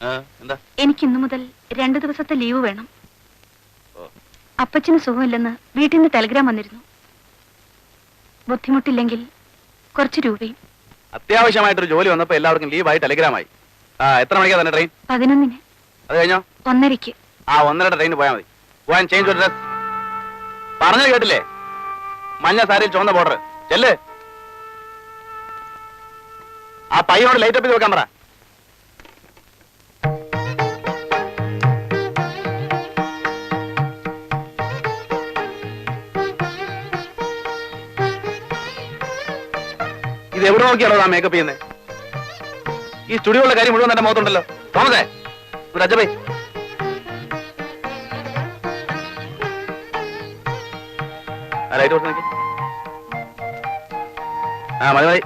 എന്താ? എനിക്ക് ഇന്നു മുതൽ രണ്ടു ദിവസത്തെ ലീവ് വേണം. അപ്പച്ചന് സുഖമില്ലെന്ന് വീട്ടിൽ നിന്ന് ടെലിഗ്രാം വന്നിരുന്നു. ബുദ്ധിമുട്ടില്ലെങ്കിൽ കുറച്ച് രൂപയും. അത്യാവശ്യമായിട്ടൊരു ജോലി വന്നപ്പോ എല്ലാവർക്കും ലീവായി ടെലിഗ്രാമായി ആ എത്ര മണിക്കാ തന്നെ ട്രെയിൻ പതിനൊന്നിന്. അത് കഴിഞ്ഞോ? ഒന്നരയ്ക്ക്. ആ ഒന്നര ട്രെയിൻ പോയാൽ മതി. പോയാൻ ചേഞ്ച് ഡ്രസ് പറഞ്ഞു കേട്ടില്ലേ? മഞ്ഞ സാരിയിൽ ചുവന്ന ബോർഡർ ചെല്ലേ. ആ പയ്യനോട് ലൈറ്റ് അപ്പ് ചെയ്ത് വെക്കാൻ പറ. ഇത് എവിടെ നോക്കിയാണോ ആ മേക്കപ്പ് ചെയ്യുന്നത് ഈ സ്റ്റുഡിയോയുടെ കാര്യം മുഴുവൻ എന്റെ മുഖത്തുണ്ടല്ലോ. തോമസേ ആ ലൈറ്റ് ആ മതി.